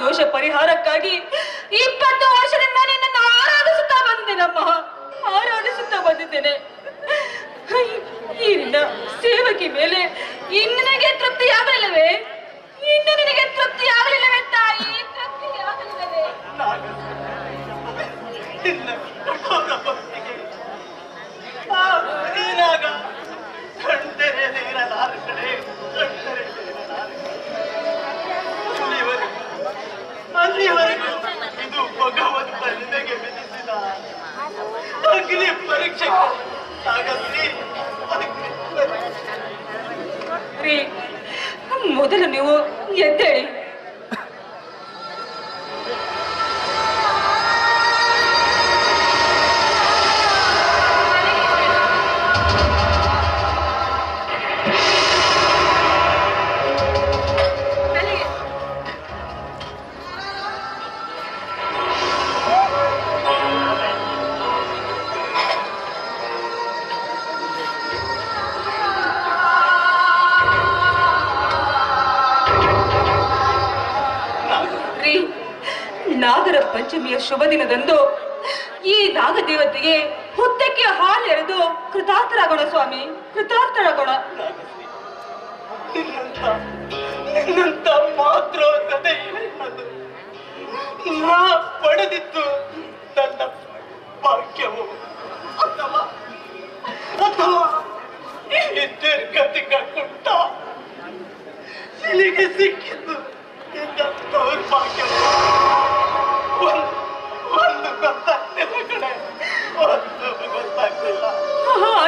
ದೋಷ ಪರಿಹಾರಕ್ಕಾಗಿ ಇಪ್ಪತ್ತು ವರ್ಷದಿಂದ ನಿನ್ನನ್ನು ಆರಾಧಿಸುತ್ತಾ ಬಂದಿದ್ದೇನಮ್ಮ. ಆರಾಧಿಸುತ್ತಾ ಬಂದಿದ್ದೇನೆ. ಈ ಸೇವಕಿ ಮೇಲೆ ಇನ್ನು ನಿನಗೆ ತೃಪ್ತಿ ಆಗಲಿಲ್ಲವೇ ಇನ್ನು ನಿನಗೆ ರೀ ಮೊದಲು ನೀವು ಎದ್ದೇಳಿ. ನಾಗರ ಪಂಚಮಿಯ ಶುಭ ದಿನದಂದು ಈ ನಾಗದೇವತೆಗೆ ಹುತ್ತಕ್ಕೆ ಹಾಲೆರೆದು ಕೃತಾರ್ಥರಾಗೋಣ ಸ್ವಾಮಿ, ಕೃತಾರ್ಥರಾಗೋಣ. ನಿನ್ನಂತ ಮಾತ್ರ ನಾ ಪಡೆದಿತ್ತು ನನ್ನ ಭಾಗ್ಯವು. ಅಥವಾ ಅಥವಾ ಈ ದುರ್ಗತಿಗ ಕುಟ್ಟ ನಿನಗೆ ಸಿಕ್ಕಿದ್ದು ನಿನ್ನ ದೌರ್ಭಾಗ್ಯವು.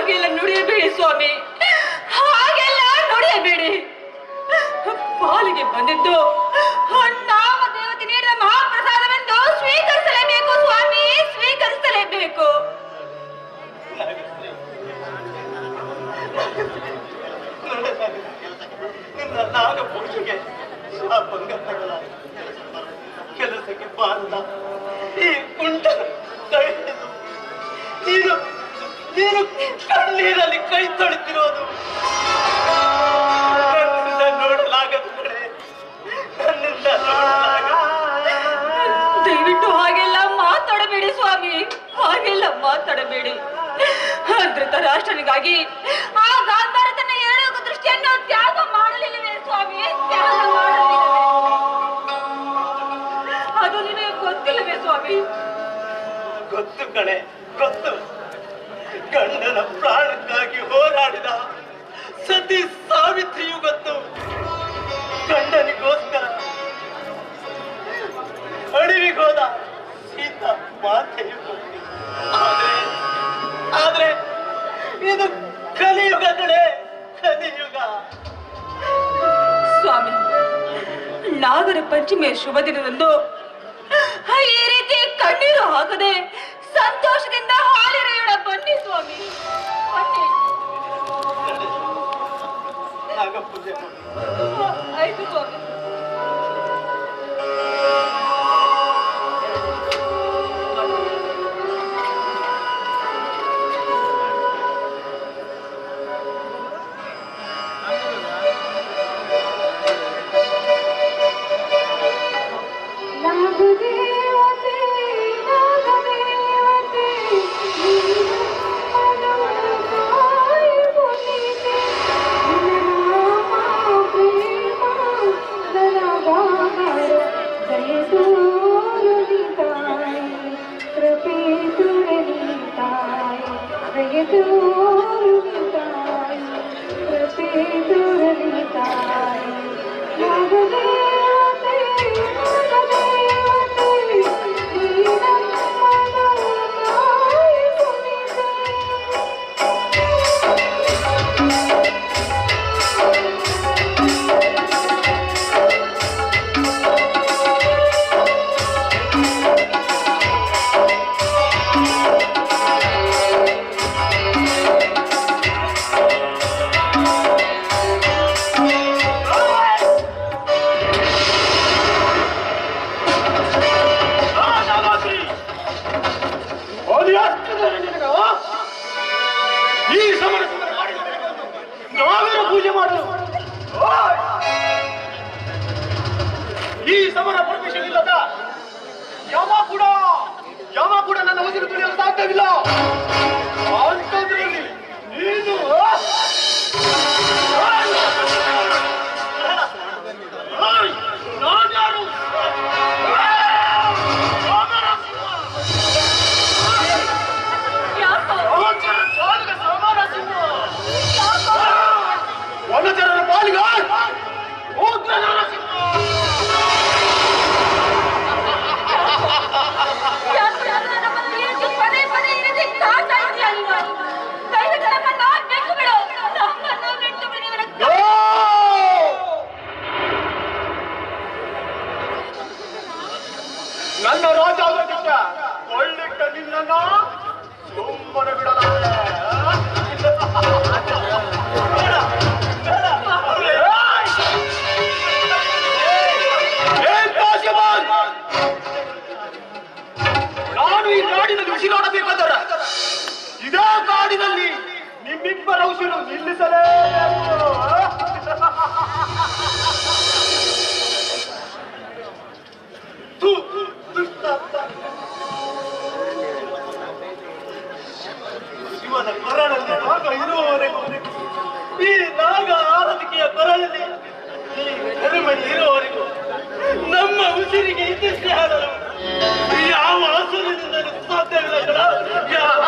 ಹಾಗೆಲ್ಲ ನುಡಿಯಬೇಡಿ ಸ್ವಾಮಿ. ಹಾಗೆಲ್ಲ ನುಡಿಯಬೇಡಿ. ಪಾಲಿಗೆ ಬಂದಿದ್ದು ನಾಮದೇವತೆ ನೀಡಿದ ಮಹಾಪ್ರಸಾದವೆಂದು ಸ್ವೀಕರಿಸಲೇಬೇಕು ಸ್ವಾಮಿ, ಸ್ವೀಕರಿಸಲೇಬೇಕು. ನಾಗ ಪೂಜೆಗೆ ಶಾಪಂಗ ತಗಲ ಕೆಲಸಕ್ಕೆ ಬಾರದ ಈ ಕುಂಟ ನೀನು ನೀನು ಕಣ್ಣೀರಲ್ಲಿ ಕೈ ತೊಳಿತಿರೋದು ನನ್ನಿಂದ ನೋಡಲಾಗದು ಕಡೆ ನನ್ನಿಂದ ದಯವಿಟ್ಟು ಹಾಗೆಲ್ಲ ಮಾತಾಡಬೇಡಿ ಸ್ವಾಮಿ. ಹಾಗೆಲ್ಲ ಮಾತಾಡಬೇಡಿ. ಧೃತರಾಷ್ಟ್ರನಿಗಾಗಿ ಆ ಗಾಂಧಾರ ತನ್ನ ಎರಡು ದೃಷ್ಟಿಯನ್ನು ತ್ಯಾಗ ಮಾಡಲಿಲ್ಲವೇ ಸ್ವಾಮಿ? ತ್ಯಾಗ ಮಾಡಲಿಲ್ಲವೇ? ಅದು ನಿನಗೆ ಗೊತ್ತಿಲ್ಲವೇ ಸ್ವಾಮಿ? ಗೊತ್ತು ಕಣೆ ಗೊತ್ತು. ಗಂಡನ ಪ್ರಾಣಕ್ಕಾಗಿ ಹೋರಾಡಿದ ಸತಿ ಸಾವಿತ್ರಿಯು ಗೊತ್ತು ಗಂಡನಿಗೋಸ್ಕರ ಅಡವಿಗೋದ ಸೀತ ಮಾತೆಯು ಆದ್ರೆ ಇದು ಕಲಿಯುಗ ಕಡೆ ಕಲಿಯುಗ. ಸ್ವಾಮಿ, ನಾಗರ ಪಂಚಮಿಯ ಶುಭ ದಿನದಂದು ಈ ರೀತಿ ಕಣ್ಣೀರು ಹಾಕದೆ ಸಂತೋಷದಿಂದ 做谢我明哪个不是我明哥哥哎哥哥 ಉಸಿರು ನಿಲ್ಲಿಸಲೇಬೇಕು ಈ ನಾಗ ಆರತಿಕೆಯ ಕೊರಳಲ್ಲಿ ಈ ಇರುವವರೆಗೂ ನಮ್ಮ ಉಸಿರಿಗೆ ಇದ್ದಷ್ಟೇ ಹಾಡಲು ಯಾವ ಹಸುರಿನಿಂದಲೂ ಸಾಧ್ಯವಿಲ್ಲ. ಯಾವ.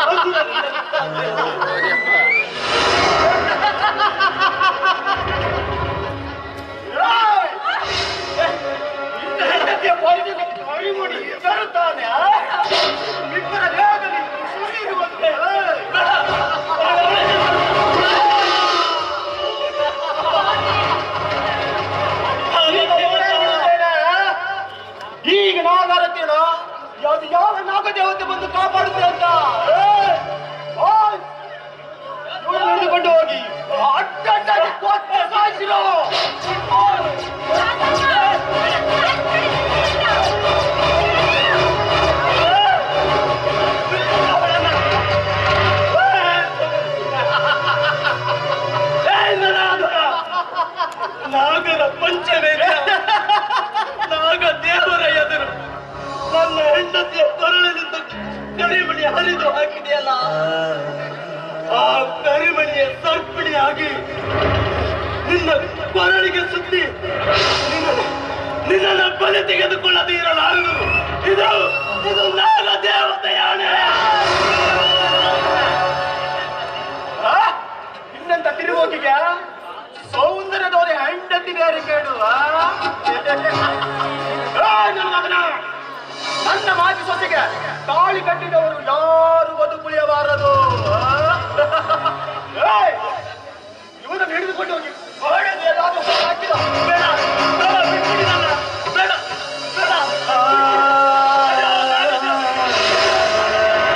ನಾಗದೇವತೆ ಬಂದು ಕಾಪಾಡುತ್ತೆ ಅಂತ. ನಡೆದುಕೊಂಡು ಹೋಗಿ. ಅಡ್ಡ ಸಾಯಿಸಿರೋ. ಹೆಂಡತಿಯ ಕೊರಳಿನಿಂದ ಕರಿಮಣಿ ಹರಿದು ಹಾಕಿದೆಯಲ್ಲ? ಆ ಕರಿಮಣಿಯ ಸರ್ಪಿಣಿಯಾಗಿ ನಿನ್ನ ಕೊರಳಿಗೆ ಸುತ್ತಿ ನಿನ್ನ ಬಲಿ ತೆಗೆದುಕೊಳ್ಳದೆ ಇರಲಾರದು ಇದು ಇದು ನಾಗ ದೇವತೆಯ ಇನ್ನಂತ ತಿರುಗೋಕಿಗೆ ಸೌಂದರ್ಯದವರೇ ಹೆಂಡತಿ ಬೇರೆ ಕೇಳುವ? ನನ್ನ ಮಗನ. ನನ್ನ ಮಾಜಿ ಸೊಸೆಗೆ ತಾಳಿ ಕಟ್ಟಿದವರು ಯಾರು ಬದುಕುಳಿಯಬಾರದು ಇವನನ್ನು ಹಿಡಿದುಕೊಂಡು ಹೋಗಿ ಹಾಕಿದ